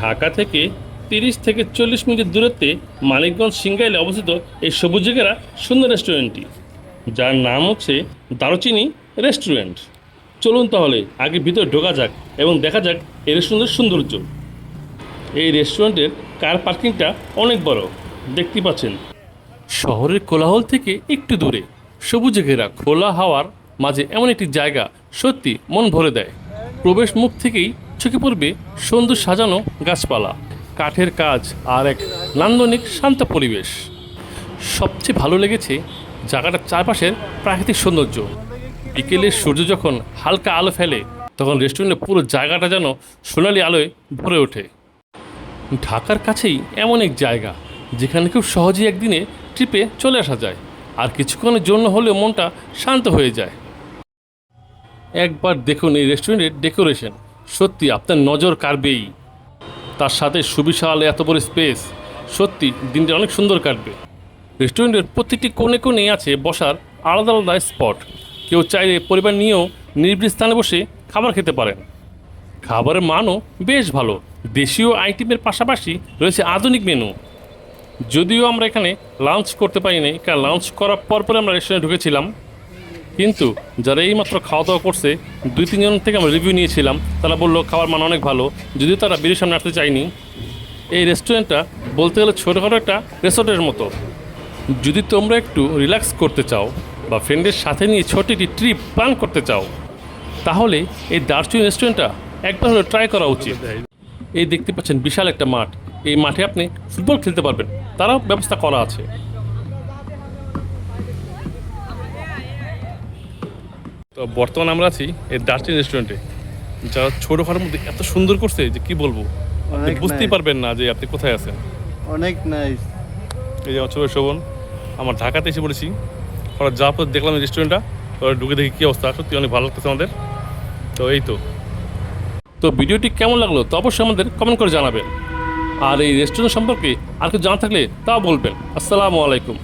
ঢাকা থেকে তিরিশ থেকে চল্লিশ মিনিটের দূরত্বে মানিকগঞ্জ সিঙ্গাইলে অবস্থিত এই সবুজেগেরা সুন্দর রেস্টুরেন্টটি, যার নাম হচ্ছে দারুচিনি রেস্টুরেন্ট। চলুন তাহলে আগে ভিতরে ঢোকা যাক এবং দেখা যাক এই রেস্টুরেন্টের সৌন্দর্য। এই রেস্টুরেন্টের কার পার্কিংটা অনেক বড়, দেখতে পাচ্ছেন। শহরের কোলাহল থেকে একটু দূরে, সবুজে ঘেরা খোলা হাওয়ার মাঝে এমন একটি জায়গা সত্যি মন ভরে দেয়। প্রবেশ মুখ থেকেই চোখে পড়বে সুন্দর সাজানো গাছপালা, কাঠের কাজ আর এক নান্দনিক শান্ত পরিবেশ। সবচেয়ে ভালো লেগেছে জায়গাটার চারপাশের প্রাকৃতিক সৌন্দর্য। বিকেলে সূর্য যখন হালকা আলো ফেলে, তখন রেস্টুরেন্টের পুরো জায়গাটা যেন সোনালি আলোয় ভরে ওঠে। ঢাকার কাছেই এমন এক জায়গা, যেখানে খুব সহজেই একদিনে ট্রিপে চলে আসা যায়, আর কিছুক্ষণের জন্য হলেও মনটা শান্ত হয়ে যায়। একবার দেখুন এই রেস্টুরেন্টের ডেকোরেশন সত্যি আপনার নজর কাড়বেই। তার সাথে সুবিশাল এত বড় স্পেস সত্যি দিনটা অনেক সুন্দর কাটবে। রেস্টুরেন্টের প্রতিটি কোণে কোণে আছে বসার আলাদা আলাদা স্পট কেউ চাইলে পরিবার নিয়েও নির্বিড় স্থানে বসে খাবার খেতে পারেন। খাবারের মানও বেশ ভালো। দেশীয় আইটেমের পাশাপাশি রয়েছে আধুনিক মেনু যদিও আমরা এখানে লাঞ্চ করতে পারিনি, কারণ লাঞ্চ করার পর পরে আমরা রেস্টুরেন্টে ঢুকেছিলাম। কিন্তু যারা এইমাত্র খাওয়া দাওয়া করছে, দুই, তিনজন থেকে আমরা রিভিউ নিয়েছিলাম, তারা বলল খাবার মান অনেক ভালো, যদিও তারা বিড়ির সামনে আসতে চায়নি। এই রেস্টুরেন্টটা বলতে গেলে ছোটোখাটো একটা রেসর্টের মতো। যদি তোমরা একটু রিল্যাক্স করতে চাও বা ফ্রেন্ডের সাথে নিয়ে ছোট একটি ট্রিপ প্ল্যান করতে চাও, তাহলে এই দার্চুইন রেস্টুরেন্টটা একবার হলে ট্রাই করা উচিত। এই দেখতে পাচ্ছেন বিশাল একটা মাঠ। এই মাঠে আপনি ফুটবল খেলতে পারবেন, তারাও ব্যবস্থা করা আছে। তো বর্তমানে আমরা আছি এই দার্চুইন রেস্টুরেন্টে যারা ছোটোখাটোর মধ্যে এত সুন্দর করছে যে কি বলব? আপনি বুঝতেই পারবেন না যে আপনি কোথায় আছেন। অনেক নাইস এই যে আমার ছোট শোভন আমার ঢাকাতে এসে পড়েছি। ওরা যা পর দেখলাম এই রেস্টুরেন্টটা ওরা ঢুকে দেখি কী অবস্থা। সত্যি অনেক ভালো লাগতেছে আমাদের। তো এই তো। তো ভিডিওটি কেমন লাগল তো অবশ্যই আমাদের কমেন্ট করে জানাবেন। আর এই রেস্টুরেন্ট সম্পর্কে আর কিছু জানা থাকলে তাও বলবেন। আসসালামু আলাইকুম।